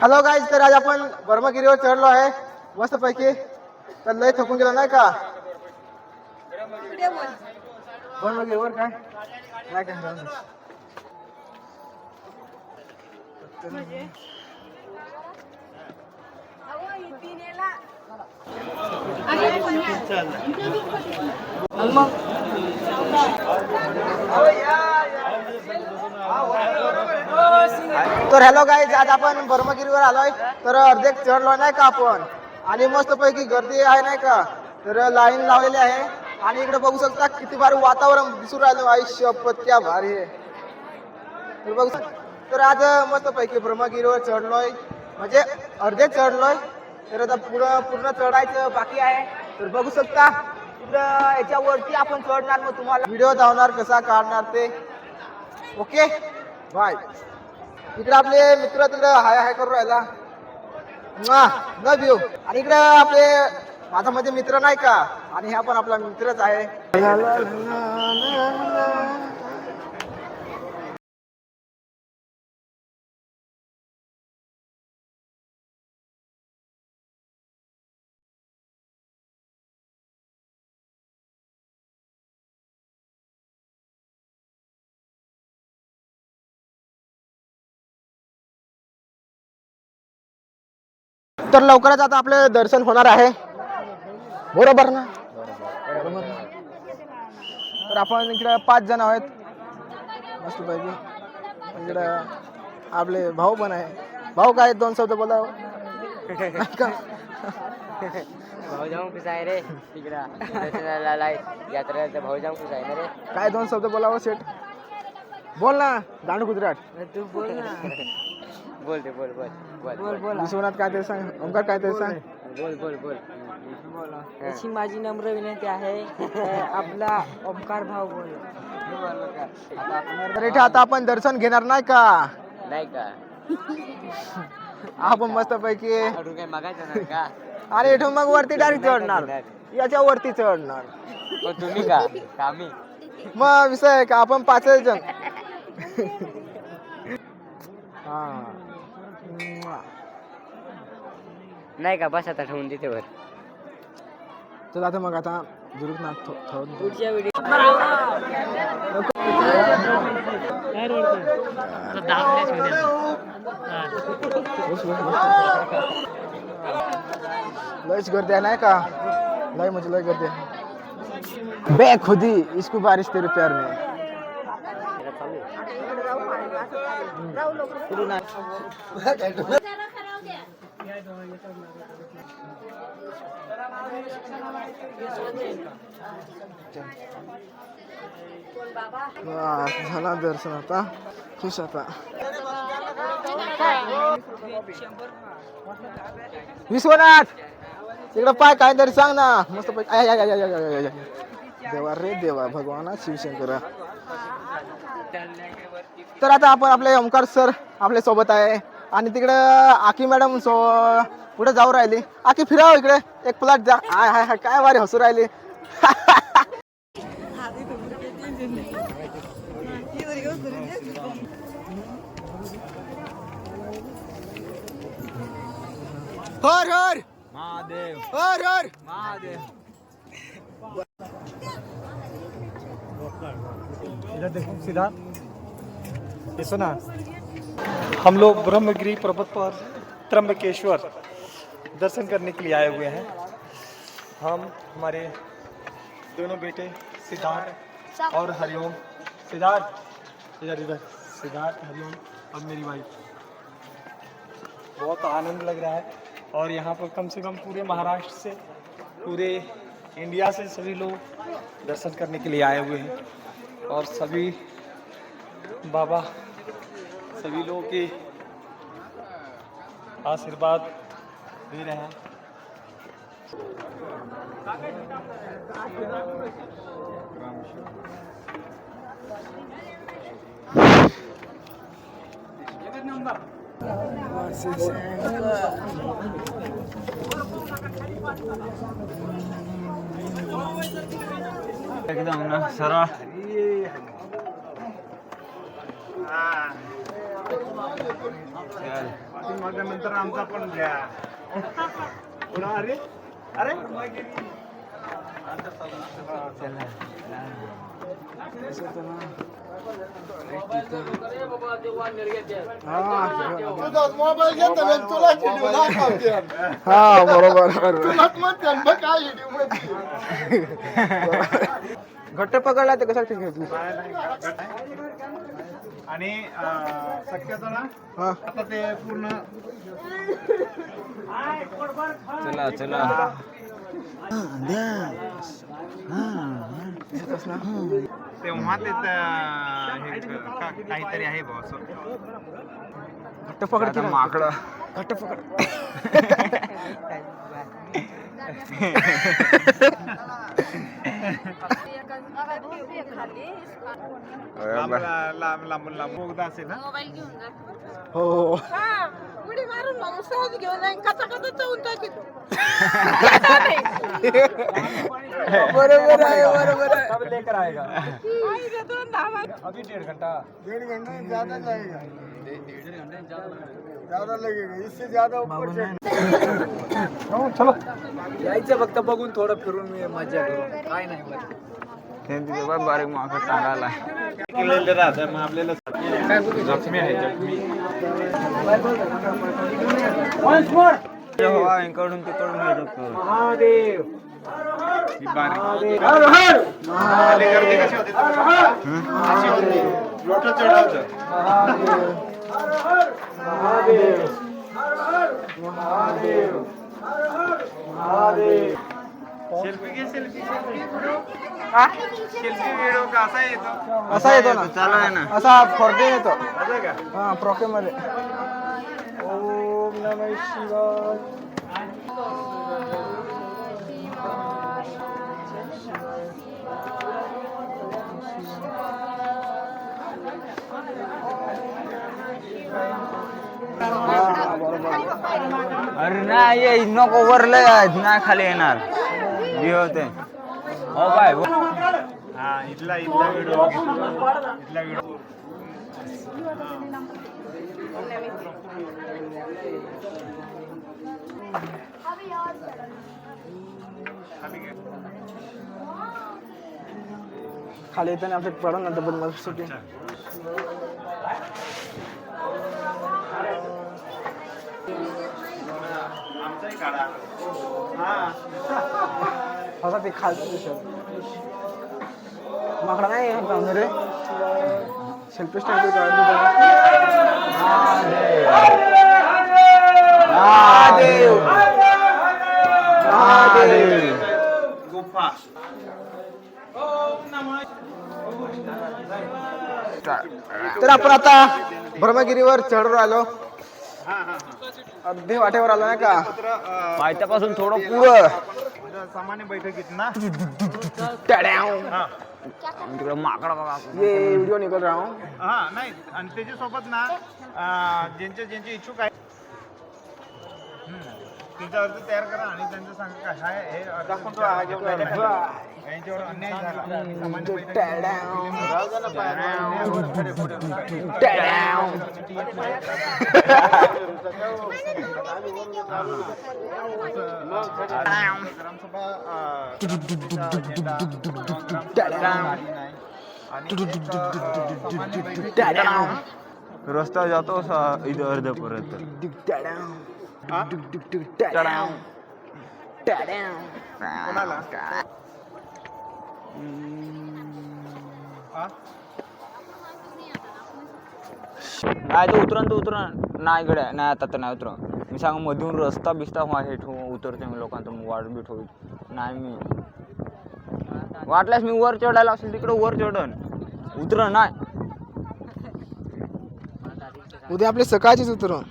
Hello guys तर आज आपण ब्रह्मगिरीवर चढलो आहे. मस्त पैकी तर लय थकून गेलो नाही का? ब्रह्मगिरीवर काय? काय काय. तर हॅलो गाईज आज आपण ब्रह्मगिरीवर आलोय. तर अर्धेक चढलो नाही का आपण? आणि मस्त पैकी गर्दी आहे नाही का? तर लाईन लावलेली आहे. आणि इकडे बघू शकता किती भारी वातावरण दिसून राहिलं. आयुष्य क्या भारी आहे. तर बघू शक- तर आज मस्त पैकी ब्रह्मगिरीवर चढलोय. म्हणजे अर्धे चढलोय. तर आता पुढं पूर्ण चढायचं बाकी आहे. तर बघू शकता इकडं याच्यावरती आपण चढणार मग तुम्हाला. व्हिडिओ धावणार कसा काढणार ते. ओके? बाय. इकडे आपले मित्र तिकडे हाय हाय करू राहिला. लव यू आणि इकडे आपले माझा म्हणजे मित्र नाही का? आणि हा पण आपला मित्रच आहे. तर लवकरच आता आपले दर्शन होणार आहे. बरोबर ना? तर आपण इकडे पाच जण आहेत. मस्त पैकी. इकडे आपले भाऊ पण आहे. भाऊ काय दोन शब्द बोला? भाऊ जाऊन कुठं आहे रे. यात्रेला भाऊ जाऊन कुठं आहे रे. काय दोन शब्द बोलावं सेट बोल ना दांडू गुजरात तू बोल ना. बोल ते बोल बोल बोल बोल बोल. विश्वनाथ काय ते सांग ओंकार काय ते सांग. बोल बोल बोल. अशी माझी नम्र विनंती आहे अं, आपला ओमकार भाव बोल. तर इथे आता आपण दर्शन घेणार नाही का? नाही का? आपण मस्त पैकी अजून काय मागायचं नाही का? आणि इथून मग वरती डायरेक्ट चढणार. याच्या वरती चढणार. पण तुम्ही का? का आम्ही. मग विषय आहे का? आपण पाच जण. हा. नाही का बस आता ठेवून देते वर. चल आता मग आता दुर्गनाथ थो- थोडं दूर. पुढच्या व्हिडिओ बस, बस, बस. लयच गर्दी आहे नाही का? लय म्हणजे लय गर्दी आहे. बे खुदी इसको बारिश तेरे प्यार में. वा, झाला दर्शन आता खुश आता विश्वनाथ इकडं पाय काहीतरी सांग ना मस्त पैकी आय, आय, आय, आय, आय, आय, आय, आय. देवा रे देवा भगवाना शिवशंकर तर आता आपण आपले ओमकार सर आपल्यासोबत आहे. आणि तिकडं आकी मॅडम सो पुढे जाऊ राहिली. आकी फिराव इकडे. एक प्लॉट जा आय हाय हाय. काय वारी हसू राहिली. हर हर. महादेव. हर हर. इधर देखो सीधा. सुना। हम लोग ब्रह्मगिरी पर्वत पर त्रम्बकेश्वर दर्शन करने के लिए आए हुए हैं। हम, हमारे दोनों बेटे सिद्धार्थ और हरिओम। सिद्धार्थ, इधर इधर। सिद्धार्थ, हरिओम और मेरी वाइफ बहुत आनंद लग रहा है। और यहाँ पर कम से कम पूरे महाराष्ट्र से, पूरे इंडिया से सभी लोग दर्शन करने के लिए आए हुए हैं। और सभी बाबा सभी लोगों के आशीर्वाद दे रहे हैं। एकदम ना सरळ नंतर आमचा पण घ्या. पुन्हा अरे? अरे? हा बरोबर घट्ट पकडला ते कशाला ठीक घेतली आणि शक्यतो ना आता ते पूर्ण चला चला. तेव्हा ते काहीतरी आहे भाऊ असं. घट्ट पकड माकडं. घट्ट पकड. हो हो. उडी मारून मग सहज घेऊन जाईन कचा कचा चवून बरोबर आहे बरोबर आहे. कब लेकर आएगा. आई रे दोन दहा अभी डेढ़ घंटा. डेढ़ घंटा ज़्यादा लगेगा। ज़्यादा लगेगा. इससे ज़्यादा ऊपर चलो यायचं फक्त बघून थोडं फिरून मी मज़ा करू. काय नाही बारीक बाबा बारीक माणसं सांगायला जखमी आहे जखमी इकडून तिकडून महादेव ही बारीक आले गर्दी कशी होती अशी होती महादेव महादेव सेल्फी घे सेल्फी असा येतो? ना. चालू आहे ना. असा फॉर्टे येतो. हा प्रॉके मध्ये. ओम नम शिवाय. अरे नाही ये नको वरलं नाही खाली येणार. बी होते. हो बाय हा इथला इथला व्हिडिओ इथला व्हिडिओ खाली येताना आपल्या पडून नंतर पण मला सुटी आमचाही काढा. हा. असा ते खालचं दिसत माकडा नाही आहे रे सेल्फी स्टँड महादेव महादेव गुफा तर आपण आता ब्रह्मगिरीवर चढ राहिलो हा हा हा अर्धे वाटेवर आलो नाही का पायथ्यापासून थोडं पुढं सामान्य बैठकीत ना. हा तिकडे माकड बघा ये व्हिडिओ निघत राहू हा नाही आणि त्याच्यासोबत ना ज्यांचे ज्यांचे इच्छुक आहे. त्यांचा अर्ज तयार करा आणि त्यांचं सांगा काय हाय हे अर्ज तुमच्या यांच्यावर अन्याय झाला सामान्य बैठकीत टड्याव. ग्रामसभा अं, झेंडा, ग्रामसभा झाली नाही. आणि एक, अं, सामान्य बैठक रस्ता जातो असा इथं अर्ध्यापर्यंत हा? टडाव. कोणाला? नाही तो उतरण तो उतरण. नाही गड्या नाही आता तर नाही उतरण मी सांग मधून रस्ता बिस्ता हे ठेवून उतरते मी लोकांचं मग वाट बी ठेवू नाही मी. वाटल्यास मी वर चढायला असेल तिकडे वर चढन. उतरण नाही. उद्या आपले सकाळचीच उतरून.